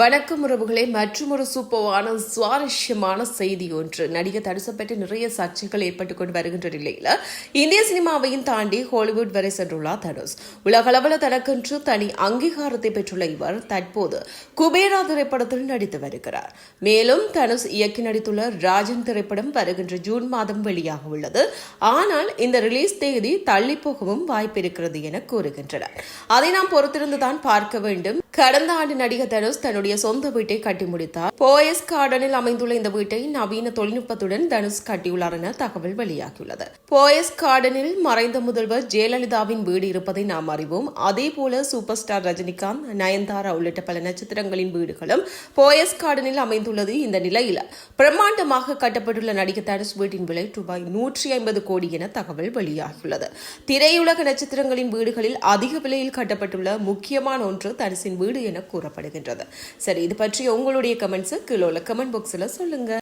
வணக்கம் உறவுகளே மற்றும் ஒரு சூப்பரான சுவாரஸ்யமான செய்தி ஒன்று. நடிகர் தனுசை பற்றி நிறைய சர்ச்சைகள் ஏற்பட்டு கொண்டு வருகின்ற நிலையில இந்திய சினிமாவையும் தாண்டி ஹாலிவுட் வரை சென்றுள்ளார் தனுஷ். உலகளவில் தனக்கென்று தனி அங்கீகாரத்தை பெற்றுள்ள இவர் தற்போது குபேரா திரைப்படத்தில் நடித்து வருகிறார். மேலும் தனுஷ் இயக்கி நடித்துள்ள ராஜன் திரைப்படம் வருகின்ற ஜூன் மாதம் வெளியாக உள்ளது. ஆனால் இந்த ரிலீஸ் தேதி தள்ளி போகவும் வாய்ப்பிருக்கிறது என கூறுகின்றனர். அதை நாம் பொறுத்திருந்துதான் பார்க்க வேண்டும். கடந்த ஆண்டு நடிகர் தனுஷ் தன்னுடைய தன்னுடைய சொந்த வீட்டை கட்டி முடித்தார். போயஸ் கார்டனில் அமைந்துள்ள இந்த வீட்டை நவீன தொழில்நுட்பத்துடன் தனுஷ் கட்டியுள்ளார் என தகவல் வெளியாகியுள்ளது. போயஸ் கார்டனில் மறைந்த முதல்வர் ஜெயலலிதாவின் வீடு இருப்பதை நாம் அறிவோம். அதே போல சூப்பர் ஸ்டார் ரஜினிகாந்த் நயன்தாரா உள்ளிட்ட பல நட்சத்திரங்களின் வீடுகளும் போயஸ் கார்டனில் அமைந்துள்ளது இந்த நிலையில். பிரம்மாண்டமாக கட்டப்பட்டுள்ள நடிகர் தனுஷ் வீட்டின் விலை ரூபாய் நூற்றி ஐம்பது கோடி என தகவல் வெளியாகியுள்ளது. திரையுலக நட்சத்திரங்களின் வீடுகளில் அதிக விலையில் கட்டப்பட்டுள்ள முக்கியமான ஒன்று தனுஷின் வீடு என கூறப்படுகின்றது. சரி இது பற்றி உங்களுடைய கமெண்ட்ஸ் கீழே உள்ள கமெண்ட் பாக்ஸில் சொல்லுங்க.